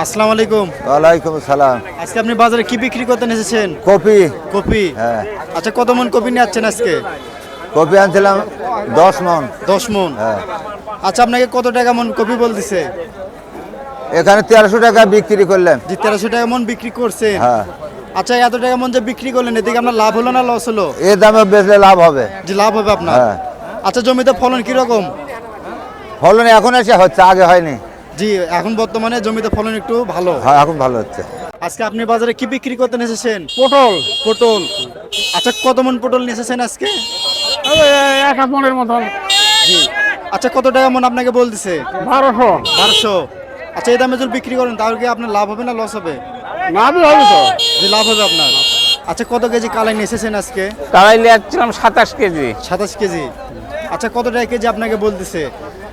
আসসালামু আলাইকুম। ওয়ালাইকুম সালাম আজকে আপনি বাজারে কি বিক্রি করতে এসেছেন? কপি। কপি? হ্যাঁ। আচ্ছা কত মন কপি নিয়ে যাচ্ছেন আজকে? কপি আনছিলাম দশ মন। দশ মন? হ্যাঁ। আচ্ছা আপনাকে কত টাকা মন কপি বলতেছে? এখানে তেরোশো টাকা বিক্রি করলাম যে তেরোশো টাকা মন বিক্রি করছেন। হ্যাঁ। আচ্ছা এত টাকা মন যে বিক্রি করলেন এদিকে আপনার লাভ হলো না লস হলো? এ দামে বেচলে লাভ হবে। যে লাভ হবে আপনার। হ্যাঁ। আচ্ছা জমিতে ফলন কীরকম? ফলন এখন এসে হচ্ছে আগে হয়নি। জি এখন বর্তমানে জমিতে ফলন একটু ভালো। হ্যাঁ এখন ভালো হচ্ছে। আজকে আপনি বাজারে কি বিক্রি করতে এসেছেন পটল। পটল। আচ্ছা কত মন পটল নিয়ে এসেছেন আজকে এক হাত মনের মতন জি। আচ্ছা কত টাকা মন আপনাকে বলতেছে? বারোশো। বারোশো। আচ্ছা এই দামে যদি বিক্রি করেন তাহলে কি আপনার লাভ হবে না লস হবে? না হবে তো। যে লাভ হবে আপনার। আচ্ছা কত কেজি কালাই নিয়ে এসেছেন আজকে তারাই যাচ্ছিলাম সাতাশ কেজি। সাতাশ কেজি। আচ্ছা কত টাকা কেজি আপনাকে বলতেছে?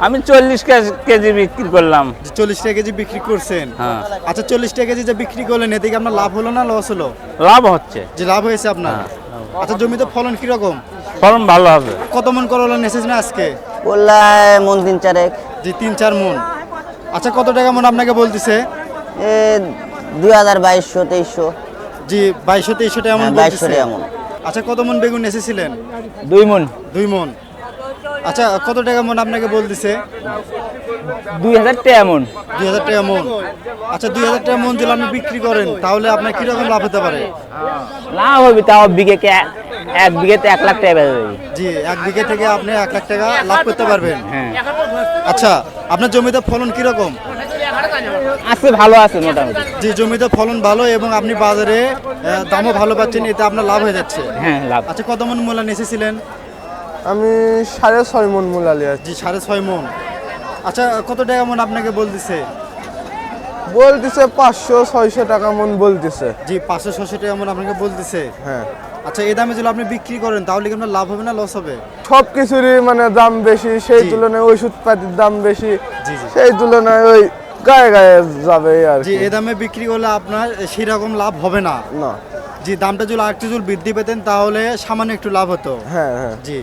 আমি চল্লিশ কেজি বিক্রি করলাম। যে চল্লিশ টাকা কেজি বিক্রি করছেন? হ্যাঁ। আচ্ছা চল্লিশ টাকা কেজি যে বিক্রি করলেন এদিকে আপনার লাভ হলো না লস হলো? লাভ হচ্ছে। যে লাভ হয়েছে আপনার? আচ্ছা জমিতে ফলন কীরকম? ফলন ভালো হবে। কত মন করলা এসেছেন আজকে? বললায় মন তিন চারেক। যে তিন চার মন। আচ্ছা কত টাকা মন আপনাকে বলতেছে? এ দুই হাজার বাইশশো তেইশশো। জি বাইশশো তেইশশো টাকা মন হ্যাঁ, 2200 টাকা মণ। আচ্ছা কত মন বেগুন এসেছিলেন দুই মন। দুই মন। আচ্ছা কত টাকা মন আপনাকে বলতেছে? দুই হাজার টাকা মন। দুই হাজার টাকা মন। আচ্ছা দুই হাজার টাকা মন যদি আপনি বিক্রি করেন তাহলে আপনার কীরকম লাভ হতে পারে? লাভ হবে তাও বিঘেকে এক বিঘেতে এক লাখ টাকা জি এক বিঘে থেকে আপনি এক লাখ টাকা লাভ করতে পারবেন। হ্যাঁ। আচ্ছা আপনার জমিতে ফলন কীরকম? আছে ভালো আছে মোটামুটি। জি জমিতে ফলন ভালো এবং আপনি বাজারে দামও ভালো পাচ্ছেন এতে আপনার লাভ হয়ে যাচ্ছে। হ্যাঁ লাভ। আচ্ছা কত মন মূল্য এসেছিলেন আমি সাড়ে ছয় মন মূলালি আছি। জি সাড়ে ছয় মন। আচ্ছা কত টাকা মন আপনাকে বলতেছে? বলতেছে পাঁচশো ছয়শো টাকা মন বলতেছে। জি পাঁচশো ছশো টাকা মন আপনাকে বলতেছে। হ্যাঁ। আচ্ছা এই দামে যদি আপনি বিক্রি করেন তাহলে কি আপনার লাভ হবে না লস হবে? সব কিছুরই মানে দাম বেশি সেই জি। তুলনায় ওষুধ পাতির দাম বেশি জি, জি। সেই তুলনায় ওই গায়ে গায়ে যাবে এই আর জি কি। এই দামে বিক্রি করলে আপনার সেরকম লাভ হবে না। না। জি দামটা যদি আরেকটু যদি বৃদ্ধি পেতেন তাহলে সামান্য একটু লাভ হতো। হ্যাঁ হ্যাঁ। জি।